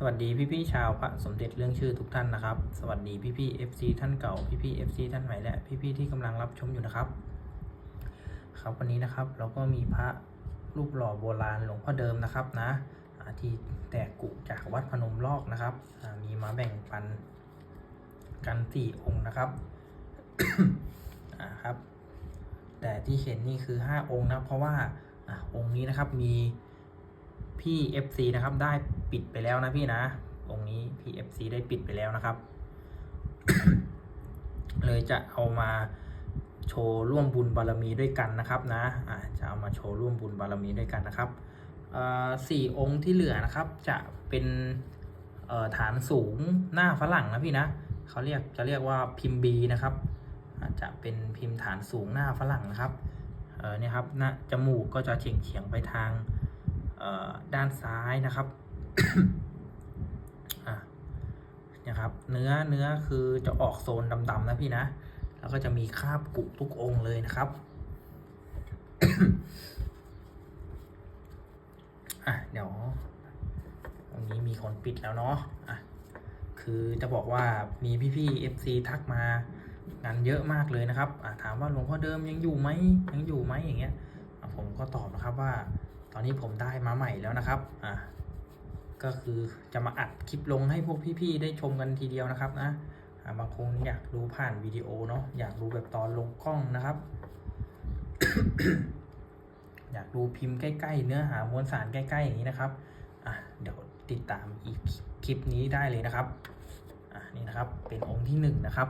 สวัสดีพี่ๆชาวพระสมเด็จเรื่องชื่อทุกท่านนะครับ สวัสดีพี่ๆ FC ท่านเก่าพี่ๆ FC ท่านใหม่และพี่ๆที่กำลังรับชมอยู่นะครับ ครับวันนี้นะครับเราก็มีพระรูปหล่อโบราณหลวงพ่อเดิมนะครับนะที่แตกกุจากวัดพนมลอกนะครับมีมาแบ่งปันกันสี่องค์นะครับครับ แต่ที่เห็นนี่คือ5องค์นะเพราะว่าอองค์นี้นะครับมีพี่ FC นะครับได้ ปิดไปแล้วนะพี่นะ องค์นี้พี่ FC ได้ปิดไปแล้วนะครับ เลยจะเอามาโชว์ร่วมบุญบารมีด้วยกันนะครับนะะจะเอามาโชว์ร่วมบุญบารมีด้วยกันนะครับสี่องค์ที่เหลือนะครับ จะเป็นฐานสูงหน้าฝรั่งนะพี่นะเขาเรียกจะเรียกว่าพิมพ์บีนะครับจะเป็นพิมพ์ฐานสูงหน้าฝรั่งนะครับเนี่ยครับหน้าจมูกก็จะเฉียงเฉียงไปทางด้านซ้ายนะครับ อะครับ เนื้อเนื้อคือจะออกโซนดำๆนะพี่นะ แล้วก็จะมีคราบกุทุกองค์เลยนะครับอะเดี๋ยวตรงนี้มีคนปิดแล้วเนาะอะคือจะบอกว่ามีพี่ๆ FC ทักมากันเยอะมากเลยนะครับอะถามว่าหลวงพ่อเดิมยังอยู่ไหมยังอยู่ไหมอย่างเงี้ยผมก็ตอบนะครับว่า ตอนนี้ผมได้มาใหม่แล้วนะครับอะ ก็คือจะมาอัดคลิปลงให้พวกพี่ๆได้ชมกันทีเดียวนะครับนะบางคนอยากดูผ่านวิดีโอเนาะอยากดูแบบตอนลงกล้องนะครับ อยากดูพิมพ์ใกล้ ๆ เนื้อหามวลสารใกล้ ๆ อย่างนี้นะครับอะเดี๋ยวติดตามอีกคลิปนี้ได้เลยนะครับอะนี่นะครับเป็นองค์ที่หนึ่งนะครับ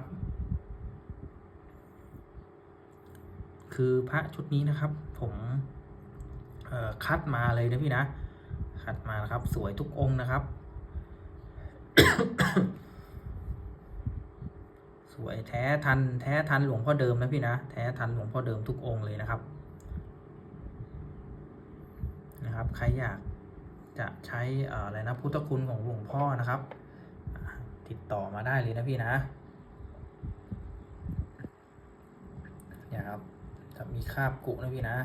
คือพระชุดนี้นะครับ ผมเอ่อคัดมาเลยนะพี่นะ คัดมานะครับ สวยทุกองค์นะครับ สวยแท้ทัน แท้ทันหลวงพ่อเดิมนะพี่นะ แท้ทันหลวงพ่อเดิมทุกองค์เลยนะครับ นะครับ ใครอยากจะใช้อะไรนะพุทธคุณของหลวงพ่อนะครับ ติดต่อมาได้เลยนะพี่นะเนี่ยครับจะมีคาบกุนะพี่นะ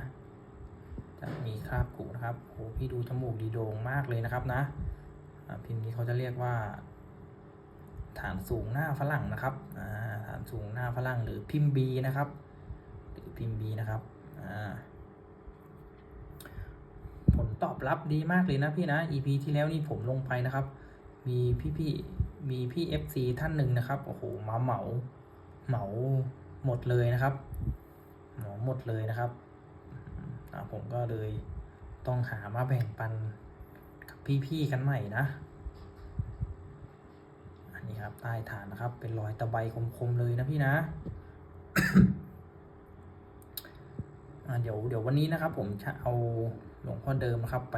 มีคราบกุนะครับโอ้พี่ดูจมูกดีโด่งมากเลยนะครับนะพิมพ์นี้เขาจะเรียกว่า ฐานสูงหน้าฝรั่งนะครับฐานสูงหน้าฝรั่งหรือพิมพ์บีนะครับ หรือพิมพ์บีนะครับผลตอบรับดีมากเลยนะพี่นะ EP ที่แล้วนี่ผมลงไปนะครับ มีพี่พี่ๆมีพี่ FC ท่านหนึ่งนะครับโอ้โหมาเหมาเหมาหมดเลยนะครับเหมาหมดเลยนะครับ ผมก็เลยต้องหามาแบ่งปันกับพี่ๆกันใหม่นะอันนี้ครับใต้ฐานนะครับ เป็นรอยตะไบคมๆเลยนะพี่นะเดี๋ยวเดี๋ยววันนี้นะครับ ผมจะเอาหลวงพ่อเดิมนะครับ ไป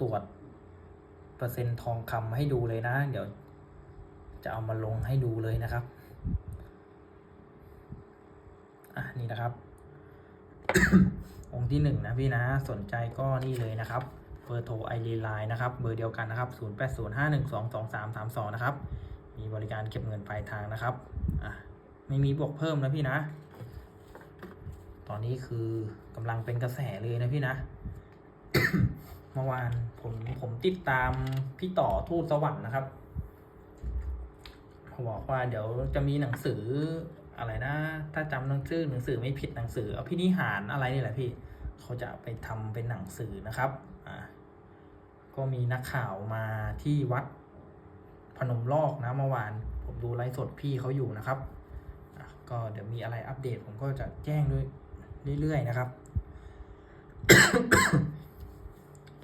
ตรวจเปอร์เซ็นต์ทองคำให้ดูเลยนะ เดี๋ยวจะเอามาลงให้ดูเลยนะครับ อะนี่นะครับ องค์ที่หนึ่งนะพี่นะสนใจก็นี่เลยนะครับเบอร์โทรไอรีไลน์นะครับ เบอร์เดียวกันนะครับ 0 8 0 5 1 2 2 3 3 2 นะครับ มีบริการเก็บเงินปลายทางนะครับอะไม่มีบวกเพิ่มนะพี่นะ ตอนนี้คือกำลังเป็นกระแสเลยนะพี่นะ เมื่อวานผมผมติดตามพี่ต่อทูตสวรรค์นะครับเขาบอกว่าเดี๋ยวจะมีหนังสือ อะไรนะ ถ้าจำหนังสือหนังสือไม่ผิดหนังสืออภินิหารอะไรนี่แหละพี่เขาจะไปทำเป็นหนังสือนะครับอ่าก็มีนักข่าวมาที่วัดพนมลอกนะเมื่อวาน ผมดูไลฟ์สดพี่เขาอยู่นะครับอะก็เดี๋ยวมีอะไรอัปเดตผมก็จะแจ้งด้วยเรื่อยๆนะครับ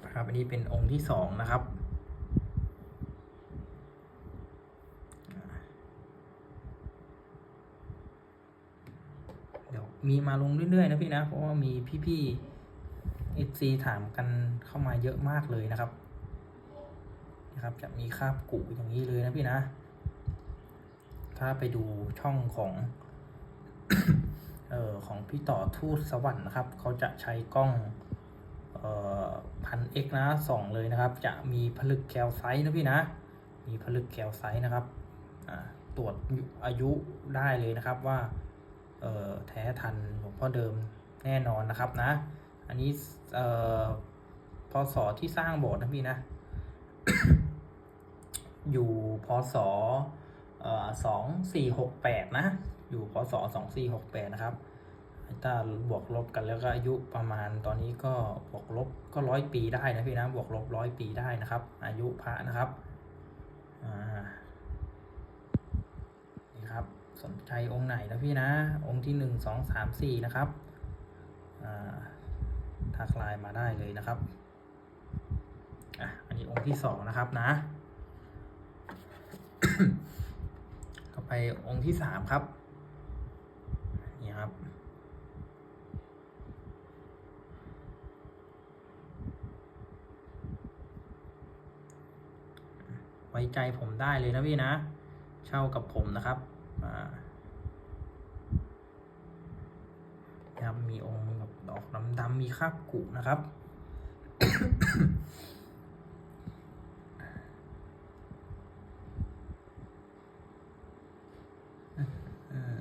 นะครับ อันนี้เป็นองค์ที่สองนะครับเดี๋ยว มีมาลงเรื่อยๆนะพี่นะ เพราะว่ามีพี่ๆ FC ถามกันเข้ามาเยอะมากเลยนะครับนะครับ จะมีคาบกุอย่างนี้เลยนะพี่นะ ถ้าไปดูช่องของเอ่อของพี่ต่อทูตสวรรค์นะครับ เขาจะใช้กล้องเอ่อพันเอกนะสองเลยนะครับ จะมีผลึกแคลไซต์นะพี่นะ มีผลึกแคลไซต์นะครับอ่าตรวจอายุได้เลยนะครับว่า แท้ทันหลวงพ่อเดิมแน่นอนนะครับนะ อันนี้เอ่อพศที่สร้างโบสถ์นะพี่นะ อยู่พศสองสี่หกแปดนะ อยู่พศสองสี่หกแปดนะครับถ้าบวกลบกันแล้วก็อายุประมาณตอนนี้ก็บวกลบก็ร้อยปีได้นะพี่นะบวกลบร้อยปีได้นะครับ อายุพระนะครับอ่านี่ครับ สนใจองค์ไหนนะพี่นะ องค์ที่หนึ่งสองสามสี่นะครับทักไลน์มาได้เลยนะครับอะอันนี้องค์ที่สองนะครับนะต่อไปองค์ที่สามครับ นี่ครับ ไว้ใจผมได้เลยนะพี่นะ เช่ากับผมนะครับอ่านะครับ มีองค์แบบดอกดำๆมีคราบกุนะครับ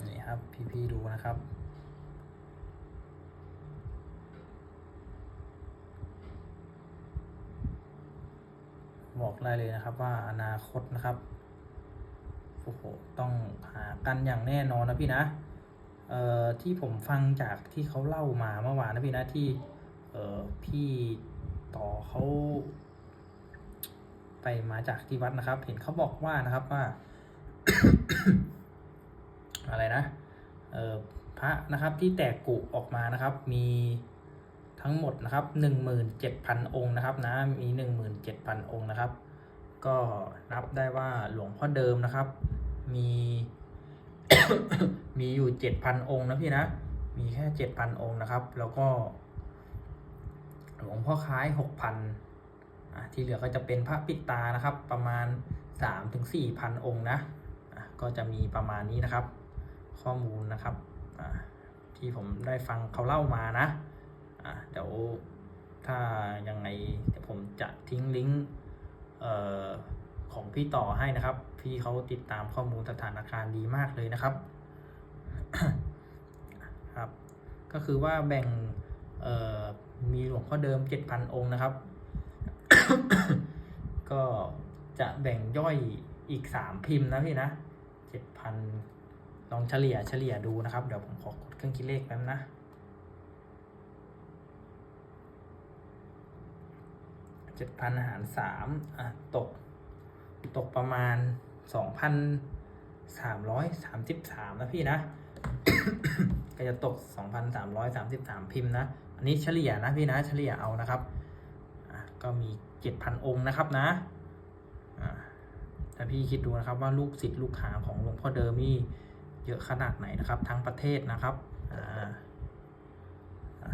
นี่ครับ พี่ๆดูนะครับบอกได้เลยนะครับว่าอนาคตนะครับ โอ้โห ต้องหากันอย่างแน่นอนนะพี่นะ ที่ผมฟังจากที่เขาเล่ามาเมื่อวานนะพี่นะที่เออพี่ต่อเขาไปมาจากที่วัดนะครับ เห็นเขาบอกว่านะครับว่า อะไรนะเออพระนะครับที่แตกกุออกมานะครับ มีทั้งหมดนะครับหนึ่งหมื่นเจ็ดพันองค์นะครับ นะมีหนึ่งหมื่นเจ็ดพันองค์นะครับ ก็นับได้ว่าหลวงพ่อเดิมนะครับ มี มีอยู่เจ็ดพันองค์นะพี่นะ มีแค่เจ็ดพันองค์นะครับ แล้วก็หลวงพ่อคล้ายหกพันที่เหลือก็จะเป็นพระปิดตานะครับ ประมาณสามถึงสี่พันองค์นะก็จะมีประมาณนี้นะครับ ข้อมูลนะครับที่ผมได้ฟังเขาเล่ามานะเดี๋ยวถ้ายังไงเดี๋ยวผมจะทิ้งลิงก์ พี่ต่อให้นะครับ พี่เขาติดตามข้อมูลสถานการณ์ดีมากเลยนะครับครับ ก็คือว่าแบ่งมีหลวงพ่อเดิมเจ็ดพันองค์นะครับ ก็จะแบ่งย่อยอีกสามพิมพ์นะพี่นะเจ็ดพันลองเฉลี่ยเฉลี่ยดูนะครับ เดี๋ยวผมขอกดเครื่องคิดเลขแป๊บนะเจ็ดพันหารสามอะตก ตกประมาณสองพันะพี่นะ ก็จะตกสองพันสามร้อยสามสิบสามพิมพ์นะ อันนี้เฉลี่ยนะพี่นะ เฉลี่ยเอานะครับ ก็มีเจ็ดพันองค์นะครับนะอ่าแต่พี่คิดดูนะครับว่าลูกศิษย์ลูกหาของหลวงพ่อเดิมนี่เยอะขนาดไหนนะครับ ทั้งประเทศนะครับ อ่าอะ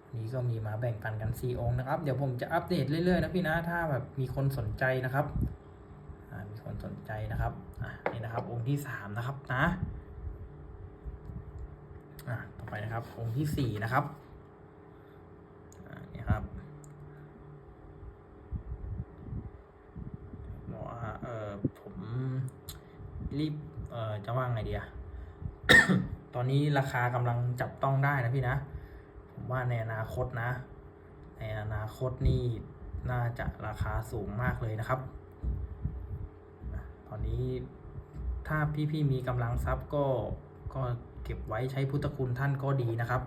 วั นี้ก็มีมาแบ่งปันกันสี่องค์นะครับ เดี๋ยวผมจะอัปเดตเรื่อยๆนะพี่นะถ้าแบบมีคนสนใจนะครับมีคนสนใจนะครับนี่นะครับ องค์ที่สามนะครับนะอะต่อไปนะครับ องค์ที่สี่นะครับนี่ครับบอกว่าเออผมรีบเออจะว่าไงเดีอะตอนนี้ราคากำลังจับต้องได้นะพี่นะ ว่าในอนาคตนะ ในอนาคตนี่น่าจะราคาสูงมากเลยนะครับ ตอนนี้ถ้าพี่ๆมีกำลังทรัพย์ก็ก็เก็บไว้ใช้พุทธคุณท่านก็ดีนะครับ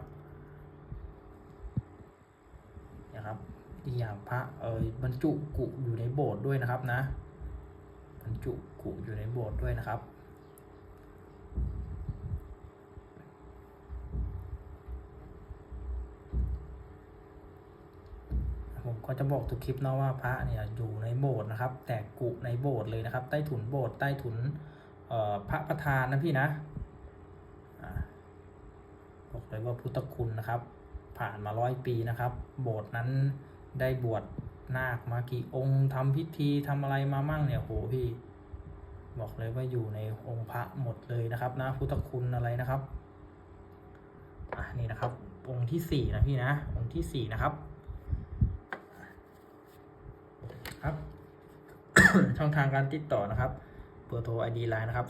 นะครับอีกอย่างพระเออบรรจุกุอยู่ในโบสถ์ด้วยนะครับนะ บรรจุกุอยู่ในโบสถ์ด้วยนะครับ ผม ก็จะบอกทุกคลิปนะว่าพระเนี่ยอยู่ในโบสถ์นะครับ แต่กุในโบสถ์เลยนะครับ ใต้ถุนโบสถ์ใต้ถุนพระประธานนะพี่นะบอกเลยว่าพุทธคุณนะครับ ผ่านมาร้อยปีนะครับ โบสถ์นั้นได้บวชนาคมากี่องค์ทำพิธีทำอะไรมามั่งเนี่ยโหพี่บอกเลยว่าอยู่ในองค์พระหมดเลยนะครับนะพุทธคุณอะไรนะครับอะนี่นะครับองค์ที่สี่นะพี่นะองค์ที่สี่นะครับ ครับ ช่องทางการติดต่อนะครับเบอร์โทร ID ไลน์นะครับ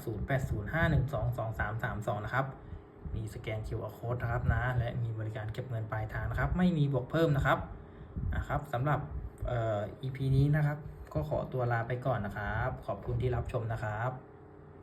0805122332 นะครับ มีสแกน QR code นะครับนะ และมีบริการเก็บเงินปลายทางนะครับ ไม่มีบวกเพิ่มนะครับนะครับสำหรับเอ่อ EP นี้นะครับ ก็ขอตัวลาไปก่อนนะครับ ขอบคุณที่รับชมนะครับ